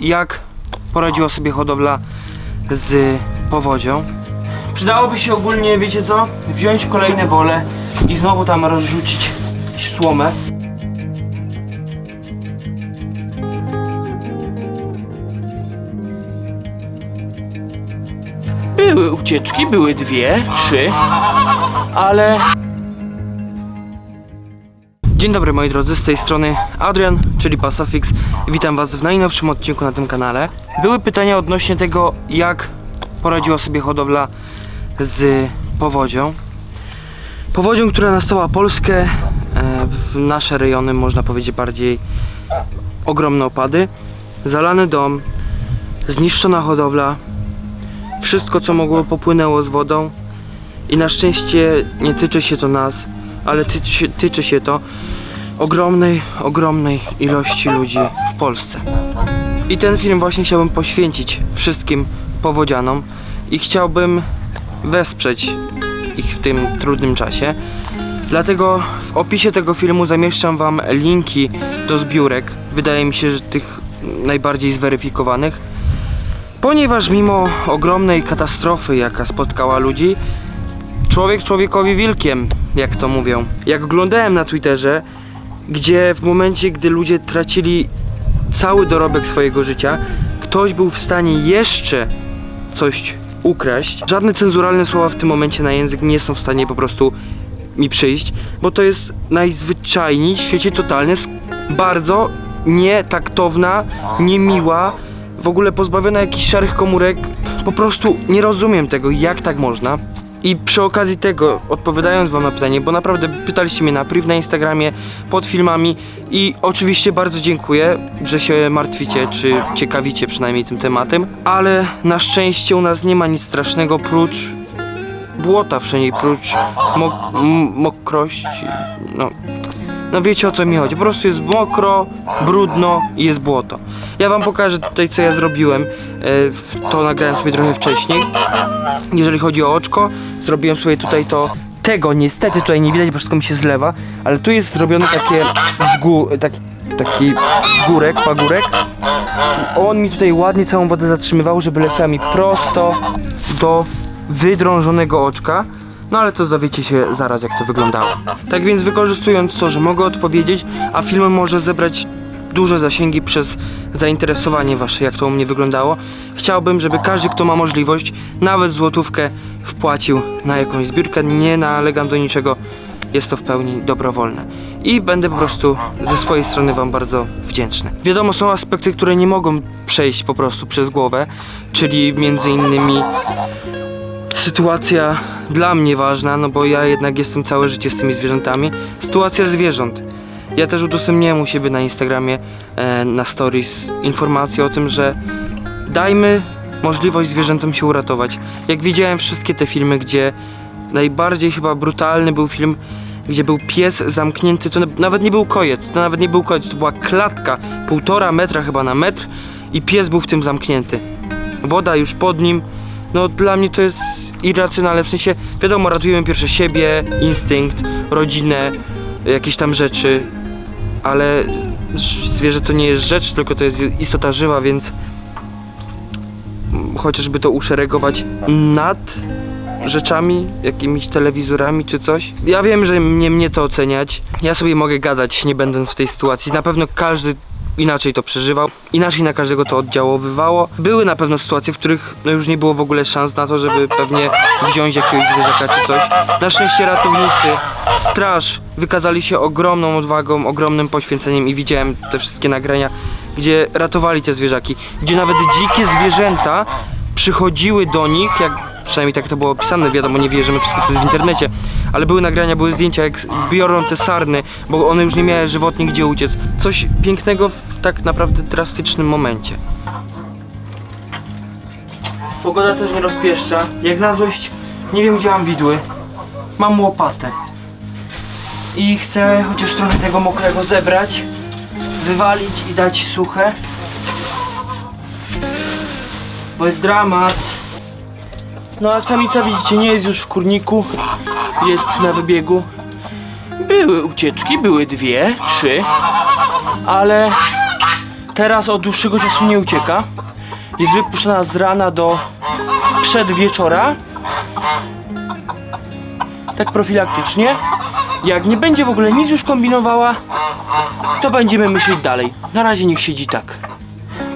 jak poradziła sobie hodowla z powodzią. Przydałoby się ogólnie, wiecie co? Wziąć kolejne bole i znowu tam rozrzucić słomę. Były ucieczki, były dwie, trzy, ale Dzień dobry moi drodzy, z tej strony Adrian, czyli Pasofix. Witam was w najnowszym odcinku na tym kanale. Były pytania odnośnie tego, jak poradziła sobie hodowla z powodzią. Powodzią, która nastała Polskę, e, w nasze rejony, można powiedzieć bardziej ogromne opady. Zalany dom, zniszczona hodowla, wszystko co mogło popłynęło z wodą i na szczęście nie tyczy się to nas, ale tyczy, się- tyczy się to ogromnej, ogromnej ilości ludzi w Polsce. I ten film właśnie chciałbym poświęcić wszystkim powodzianom i chciałbym wesprzeć ich w tym trudnym czasie. Dlatego w opisie tego filmu zamieszczam Wam linki do zbiórek. Wydaje mi się, że tych najbardziej zweryfikowanych. Ponieważ mimo ogromnej katastrofy, jaka spotkała ludzi, człowiek człowiekowi wilkiem, jak to mówią. Jak oglądałem na Twitterze, gdzie w momencie, gdy ludzie tracili cały dorobek swojego życia, ktoś był w stanie jeszcze coś ukraść. Żadne cenzuralne słowa w tym momencie na język nie są w stanie po prostu mi przyjść, bo to jest najzwyczajniej w świecie totalny bardzo nietaktowna, niemiła, w ogóle pozbawiona jakichś szarych komórek. Po prostu nie rozumiem tego, jak tak można. I przy okazji tego, odpowiadając wam na pytanie, bo naprawdę pytaliście mnie na priv na Instagramie, pod filmami i oczywiście bardzo dziękuję, że się martwicie, czy ciekawicie przynajmniej tym tematem, ale na szczęście u nas nie ma nic strasznego prócz błota wszędzie, prócz mok mokrości, no no wiecie o co mi chodzi. Po prostu jest mokro, brudno i jest błoto. Ja wam pokażę tutaj co ja zrobiłem. E, To nagrałem sobie trochę wcześniej. Jeżeli chodzi o oczko, zrobiłem sobie tutaj to. Tego niestety tutaj nie widać, bo wszystko mi się zlewa, ale tu jest zrobione takie zgór, tak, taki zgórek, pagórek. On mi tutaj ładnie całą wodę zatrzymywał, żeby leciała mi prosto do wydrążonego oczka. No ale to dowiecie się zaraz jak to wyglądało. Tak więc wykorzystując to, że mogę odpowiedzieć, a film może zebrać duże zasięgi przez zainteresowanie wasze, jak to u mnie wyglądało, chciałbym, żeby każdy, kto ma możliwość, nawet złotówkę wpłacił na jakąś zbiórkę. Nie nalegam do niczego, jest to w pełni dobrowolne. I będę po prostu ze swojej strony Wam bardzo wdzięczny. Wiadomo, są aspekty, które nie mogą przejść po prostu przez głowę, czyli między innymi sytuacja dla mnie ważna, no bo ja jednak jestem całe życie z tymi zwierzętami. Sytuacja zwierząt. Ja też udostępniłem u siebie na Instagramie, e, na stories informację o tym, że dajmy możliwość zwierzętom się uratować. Jak widziałem wszystkie te filmy, gdzie najbardziej chyba brutalny był film, gdzie był pies zamknięty, to na- nawet nie był kojec, to nawet nie był kojec, to była klatka, półtora metra chyba na metr i pies był w tym zamknięty. Woda już pod nim, no dla mnie to jest irracjonalne, w sensie wiadomo, ratujemy pierwsze siebie, instynkt, rodzinę, jakieś tam rzeczy, ale zwierzę to nie jest rzecz, tylko to jest istota żywa, więc chociażby to uszeregować nad rzeczami, jakimiś telewizorami czy coś. Ja wiem, że mnie mnie to oceniać. Ja sobie mogę gadać, nie będąc w tej sytuacji. Na pewno każdy inaczej to przeżywał, inaczej na każdego to oddziaływało. Były na pewno sytuacje, w których no już nie było w ogóle szans na to, żeby pewnie wziąć jakiegoś zwierzaka czy coś. Na szczęście ratownicy, straż wykazali się ogromną odwagą, ogromnym poświęceniem i widziałem te wszystkie nagrania, gdzie ratowali te zwierzaki, gdzie nawet dzikie zwierzęta przychodziły do nich, jak przynajmniej tak to było opisane, wiadomo, nie wierzymy wszystko co jest w internecie, ale były nagrania, były zdjęcia, jak biorą te sarny, bo one już nie miały żywotnie gdzie uciec. Coś pięknego w tak naprawdę drastycznym momencie. Pogoda też nie rozpieszcza. Jak na złość, nie wiem gdzie mam widły. Mam łopatę. I chcę chociaż trochę tego mokrego zebrać, wywalić i dać suche. Bo jest dramat. No a samica widzicie nie jest już w kurniku, jest na wybiegu. Były ucieczki, były dwie, trzy, ale teraz od dłuższego czasu nie ucieka. Jest wypuszczana z rana do przedwieczora. Tak profilaktycznie. Jak nie będzie w ogóle nic już kombinowała, to będziemy myśleć dalej. Na razie niech siedzi tak.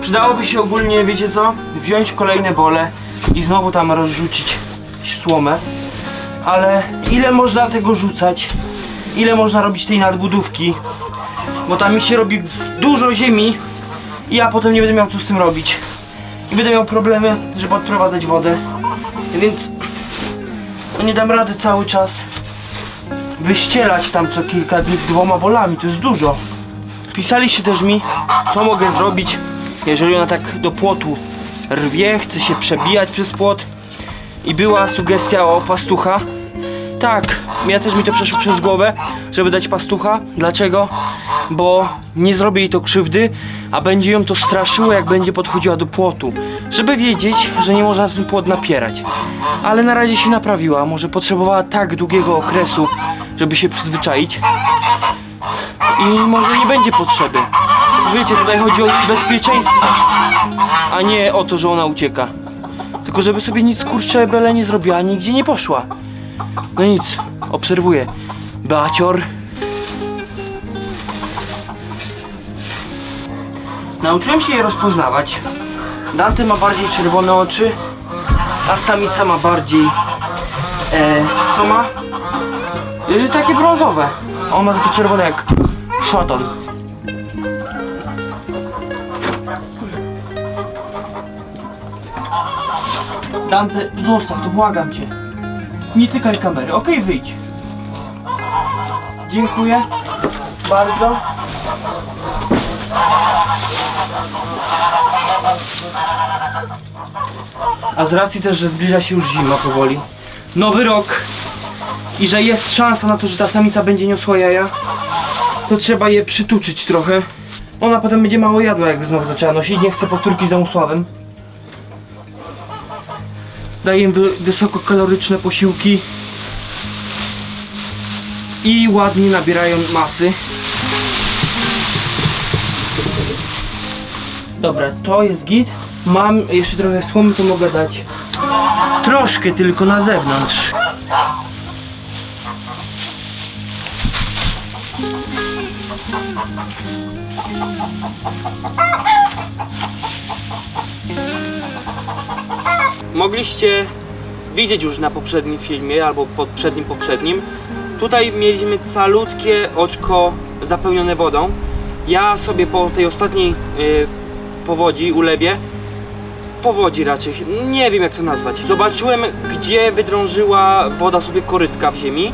Przydałoby się ogólnie, wiecie co? Wziąć kolejne bole i znowu tam rozrzucić słomę. Ale ile można tego rzucać? Ile można robić tej nadbudówki? Bo tam mi się robi dużo ziemi i ja potem nie będę miał co z tym robić. I będę miał problemy, żeby odprowadzać wodę. Więc no nie dam rady cały czas wyścielać tam co kilka dni dwoma bolami, to jest dużo. Pisaliście też mi, co mogę zrobić, jeżeli ona tak do płotu rwie, chce się przebijać przez płot. I była sugestia o pastucha. Tak, ja też mi to przeszło przez głowę, żeby dać pastucha. Dlaczego? Bo nie zrobi jej to krzywdy, a będzie ją to straszyło, jak będzie podchodziła do płotu. Żeby wiedzieć, że nie można na ten płot napierać. Ale na razie się naprawiła, może potrzebowała tak długiego okresu, żeby się przyzwyczaić. I może nie będzie potrzeby. Wiecie, tutaj chodzi o bezpieczeństwo, a nie o to, że ona ucieka. Tylko żeby sobie nic kurczę bele nie zrobiła, nigdzie nie poszła. No nic, obserwuję. Bacior. Nauczyłem się je rozpoznawać. Dante ma bardziej czerwone oczy, a samica ma bardziej... E, co ma? E, takie brązowe. On ma takie czerwone jak szaton. Dante, zostaw to, błagam cię. Nie tykaj kamery, okej, wyjdź. Dziękuję bardzo. A z racji też, że zbliża się już zima powoli, nowy rok i że jest szansa na to, że ta samica będzie niosła jaja, to trzeba je przytuczyć trochę. Ona potem będzie mało jadła, jakby znowu zaczęła nosić. Nie chcę powtórki za Musławem. Daję im wy wysokokaloryczne posiłki i ładnie nabierają masy. Dobra, to jest git. Mam jeszcze trochę słomy, to mogę dać troszkę tylko na zewnątrz. Mogliście widzieć już na poprzednim filmie albo poprzednim poprzednim. Tutaj mieliśmy calutkie oczko zapełnione wodą. Ja sobie po tej ostatniej y, powodzi, ulewie, powodzi raczej, nie wiem jak to nazwać. Zobaczyłem, gdzie wydrążyła woda sobie korytka w ziemi.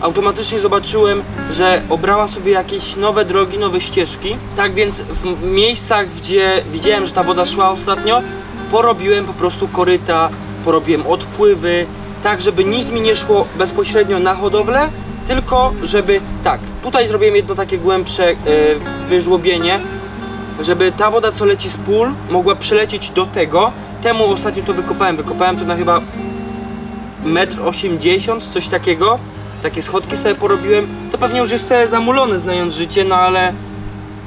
Automatycznie zobaczyłem, że obrała sobie jakieś nowe drogi, nowe ścieżki. Tak więc w miejscach, gdzie widziałem, że ta woda szła ostatnio, porobiłem po prostu koryta, porobiłem odpływy, tak żeby nic mi nie szło bezpośrednio na hodowlę, tylko żeby, tak, tutaj zrobiłem jedno takie głębsze e, wyżłobienie, żeby ta woda co leci z pól mogła przelecieć do tego. Temu ostatnio to wykopałem, wykopałem to na chyba metr 80, coś takiego. Takie schodki sobie porobiłem. To pewnie już jest zamulone znając życie, no ale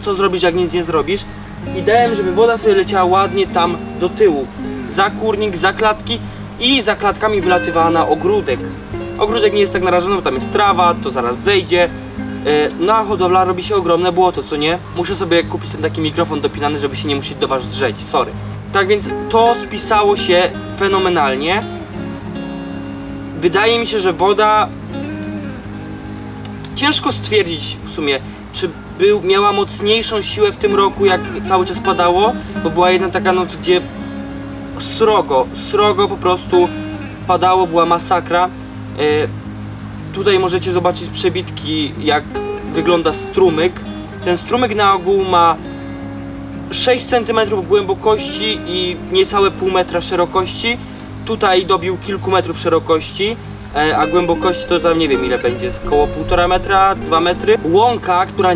co zrobisz jak nic nie zrobisz. I dałem, żeby woda sobie leciała ładnie tam do tyłu. Za kurnik, za klatki i za klatkami wylatywała na ogródek. Ogródek nie jest tak narażony, bo tam jest trawa, to zaraz zejdzie. E, No a hodowla robi się ogromne błoto, co nie? Muszę sobie kupić ten taki mikrofon dopinany, żeby się nie musieć do was drzeć, sorry. Tak więc to spisało się fenomenalnie. Wydaje mi się, że woda ciężko stwierdzić w sumie, czy był, miała mocniejszą siłę w tym roku, jak cały czas padało, bo była jedna taka noc, gdzie srogo, srogo po prostu padało, była masakra. E, tutaj możecie zobaczyć przebitki, jak wygląda strumyk. Ten strumyk na ogół ma 6 cm głębokości i niecałe pół metra szerokości. Tutaj dobił kilku metrów szerokości, e, a głębokości to tam nie wiem ile będzie, około 1,5 metra, 2 metry. Łąka, która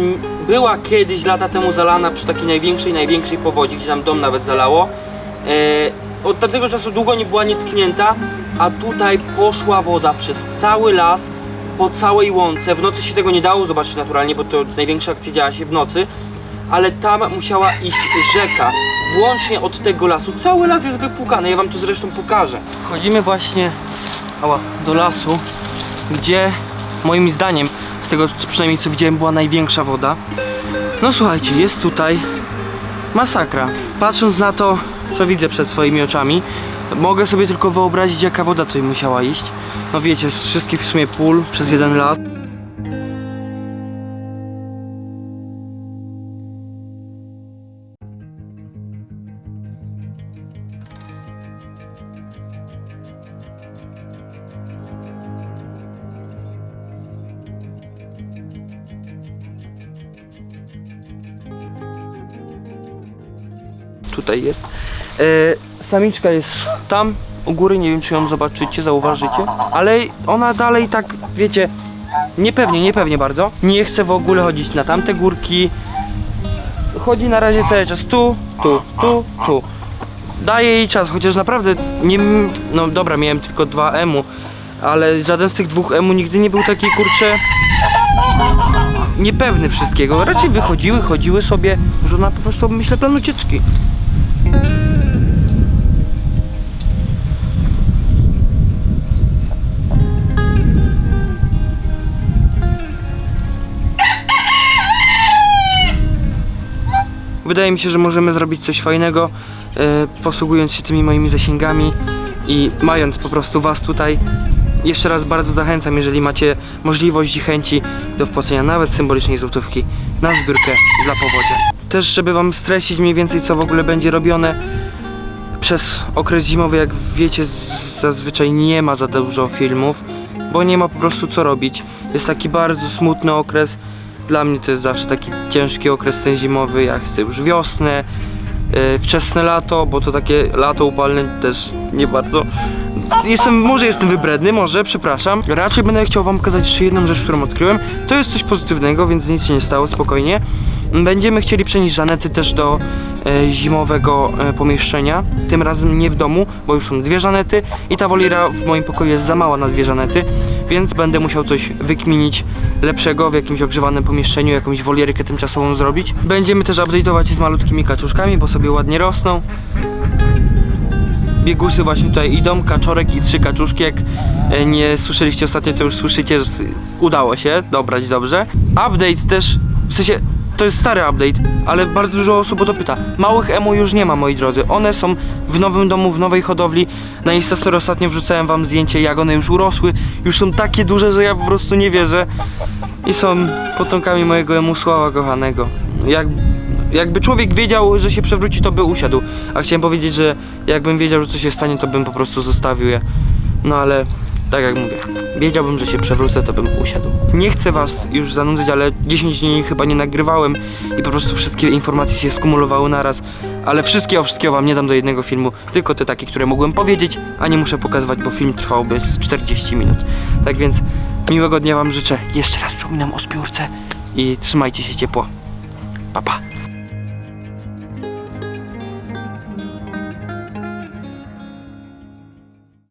była kiedyś lata temu zalana przy takiej największej, największej powodzi, gdzie nam dom nawet zalało. E, od tamtego czasu długo nie była nietknięta, a tutaj poszła woda przez cały las, po całej łące. W nocy się tego nie dało zobaczyć naturalnie, bo to największa akcja działa się w nocy. ale tam musiała iść rzeka. Włącznie od tego lasu. Cały las jest wypłukany, ja wam to zresztą pokażę. Wchodzimy właśnie do lasu, gdzie moim zdaniem, z tego przynajmniej co widziałem, była największa woda. No słuchajcie, jest tutaj masakra. Patrząc na to, co widzę przed swoimi oczami, mogę sobie tylko wyobrazić, jaka woda tutaj musiała iść. No wiecie, z wszystkich w sumie pól przez jeden las. Tutaj jest. E, samiczka jest tam u góry, nie wiem czy ją zobaczycie, zauważycie, ale ona dalej tak, wiecie, niepewnie, niepewnie bardzo. Nie chce w ogóle chodzić na tamte górki. Chodzi na razie cały czas tu, tu, tu, tu. Daję jej czas, chociaż naprawdę nie, no dobra, miałem tylko dwa emu, ale żaden z tych dwóch emu nigdy nie był taki kurcze niepewny wszystkiego. Raczej wychodziły, chodziły sobie, że ona po prostu myślę plan ucieczki. Wydaje mi się, że możemy zrobić coś fajnego, e, posługując się tymi moimi zasięgami i mając po prostu Was tutaj. Jeszcze raz bardzo zachęcam, jeżeli macie możliwość i chęci do wpłacenia nawet symbolicznej złotówki na zbiórkę dla powodzia. Też, żeby Wam streścić mniej więcej, co w ogóle będzie robione przez okres zimowy, jak wiecie, zazwyczaj nie ma za dużo filmów, bo nie ma po prostu co robić. Jest taki bardzo smutny okres. Dla mnie to jest zawsze taki ciężki okres ten zimowy, jak chcę już wiosnę, e, wczesne lato, bo to takie lato upalne też nie bardzo. Jestem, może jestem wybredny, może, przepraszam. Raczej będę chciał wam pokazać jeszcze jedną rzecz, którą odkryłem. To jest coś pozytywnego, więc nic się nie stało, spokojnie. Będziemy chcieli przenieść Żanety też do e, zimowego e, pomieszczenia. Tym razem nie w domu, bo już są dwie Żanety i ta woliera w moim pokoju jest za mała na dwie Żanety, więc będę musiał coś wykminić lepszego w jakimś ogrzewanym pomieszczeniu, jakąś wolierkę tymczasową zrobić. Będziemy też update'ować z malutkimi kaczuszkami, bo sobie ładnie rosną. Biegusy właśnie tutaj idą, kaczorek i trzy kaczuszki. Jak e, nie słyszeliście ostatnio, to już słyszycie, że udało się dobrać dobrze. Update też, w sensie to jest stary update, ale bardzo dużo osób o to pyta. Małych emu już nie ma, moi drodzy. One są w nowym domu, w nowej hodowli. Na Instastory ostatnio wrzucałem wam zdjęcie, jak one już urosły. Już są takie duże, że ja po prostu nie wierzę. I są potomkami mojego emu Sława kochanego. Jak, jakby człowiek wiedział, że się przewróci, to by usiadł. A chciałem powiedzieć, że jakbym wiedział, że coś się stanie, to bym po prostu zostawił je. No ale tak jak mówię, wiedziałbym, że się przewrócę, to bym usiadł. Nie chcę was już zanudzać, ale 10 dni chyba nie nagrywałem i po prostu wszystkie informacje się skumulowały naraz. Ale wszystkiego, wszystkiego wam nie dam do jednego filmu, tylko te takie, które mogłem powiedzieć, a nie muszę pokazywać, bo film trwałby z 40 minut. Tak więc miłego dnia wam życzę. Jeszcze raz przypominam o zbiórce i trzymajcie się ciepło. Pa pa.